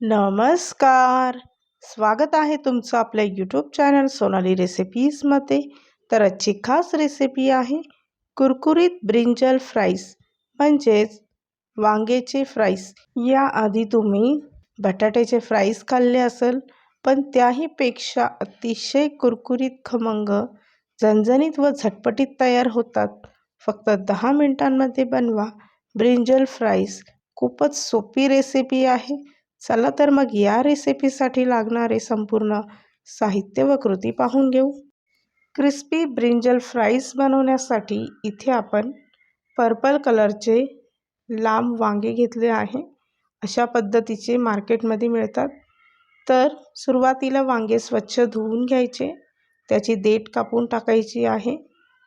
नमस्कार. स्वागत आहे तुमचं आपल्या यूट्यूब चॅनल सोनाली रेसिपीजमध्ये तर आजची खास रेसिपी आहे कुरकुरीत ब्रिंजल फ्राईस म्हणजेच वांग्याचे फ्राईस याआधी तुम्ही बटाट्याचे फ्राईस खाल्ले असेल पण त्याहीपेक्षा अतिशय कुरकुरीत खमंग झणझणीत व झटपटीत तयार होतात. फक्त दहा मिनिटांमध्ये बनवा. ब्रिंजल फ्राईस खूपच सोपी रेसिपी आहे. चला तर मग या रेसिपीसाठी लागणारे संपूर्ण साहित्य व कृती पाहून घेऊ. क्रिस्पी ब्रिंजल फ्राईज बनवण्यासाठी इथे आपण पर्पल कलरचे लांब वांगे घेतले आहे. अशा पद्धतीचे मार्केटमध्ये मिळतात. तर सुरुवातीला वांगे स्वच्छ धुवून घ्यायचे. त्याची देठ कापून टाकायची आहे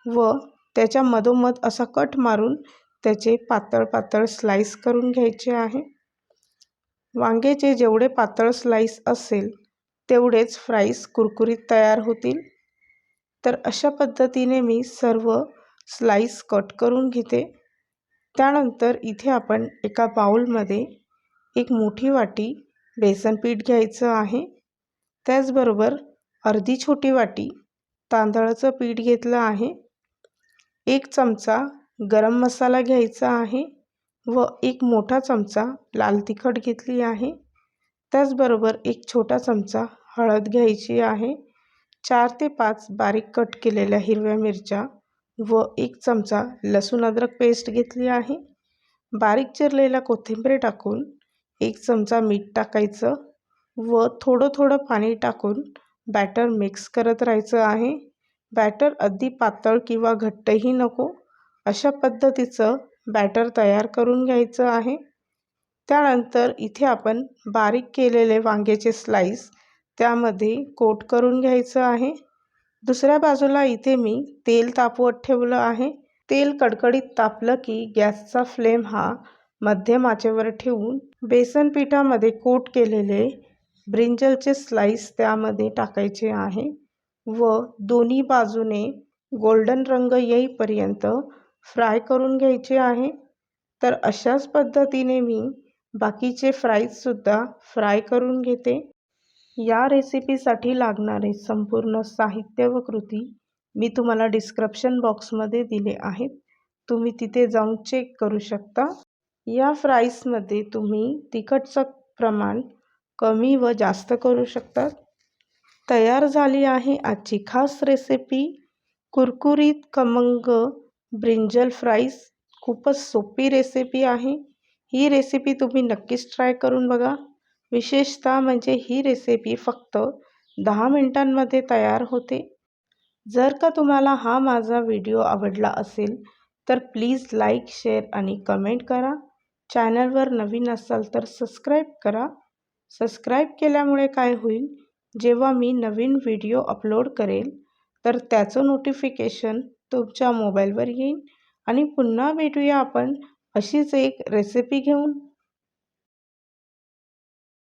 व त्याच्या मधोमध असा कट मारून त्याचे पातळ पातळ स्लाईस करून घ्यायचे आहे. वांग्याचे जेवढे पातळ स्लाईस असेल तेवढेच फ्राईज कुरकुरीत तयार होतील. तर अशा पद्धतीने मी सर्व स्लाईस कट करून घेते. त्यानंतर इथे आपण एका बाउलमध्ये एक मोठी वाटी बेसन पीठ घ्यायचं आहे. त्याचबरोबर अर्धी छोटी वाटी तांदळाचं पीठ घेतलं आहे. एक चमचा गरम मसाला घ्यायचा आहे. व एक मोठा चमचा लाल तिखट घेतली आहे. त्याचबरोबर एक छोटा चमचा हळद घ्यायची आहे. चार ते पाच बारीक कट केलेल्या हिरव्या मिरच्या व एक चमचा लसूण अद्रक पेस्ट घेतली आहे. बारीक चिरलेल्या कोथिंबीर टाकून एक चमचा मीठ टाकायचं व थोडं थोडं पाणी टाकून बॅटर मिक्स करत राहायचं आहे. बॅटर अगदी पातळ किंवा घट्टही नको. अशा पद्धतीचं बॅटर तयार करून घ्यायचं आहे. त्यानंतर इथे आपण बारीक केलेले वांग्याचे स्लाईस त्यामध्ये कोट करून घ्यायचं आहे. दुसऱ्या बाजूला इथे मी तेल तापवत ठेवलं आहे. तेल कडकडीत तापलं की गॅसचा फ्लेम हा मध्यम आचेवर ठेवून बेसन पिठामध्ये कोट केलेले ब्रिंजलचे स्लाईस त्यामध्ये टाकायचे आहे व दोन्ही बाजूने गोल्डन रंग येईपर्यंत फ्राय करून घ्यायचे आहे. तर अशाच पद्धतीने मी बाकीचे फ्राईजसुद्धा फ्राय करून घेते. या रेसिपीसाठी लागणारे संपूर्ण साहित्य व कृती मी तुम्हाला डिस्क्रिप्शन बॉक्समध्ये दिले आहेत. तुम्ही तिथे जाऊन चेक करू शकता. या फ्राईजमध्ये तुम्ही तिखटचं प्रमाण कमी व जास्त करू शकता. तयार झाली आहे आजची खास रेसिपी कुरकुरीत खमंग ब्रिंजल फ्राईज खूपच सोपी रेसिपी आहे. ही रेसिपी तुम्ही नक्कीच ट्राय करून बघा. विशेषतः म्हणजे ही रेसिपी फक्त दहा मिनटांमध्ये तयार होते. जर का तुम्हाला हा माझा व्हिडिओ आवडला असेल तर प्लीज लाईक शेअर आणि कमेंट करा. चॅनलवर नवीन असाल तर सबस्क्राईब करा. सबस्क्राईब केल्यामुळे काय होईल जेव्हा मी नवीन व्हिडिओ अपलोड करेल तर त्याचं नोटिफिकेशन तुमच्या मोबाईलवर येईन. आणि पुन्हा भेटूया आपण अशीच एक रेसिपी घेऊन.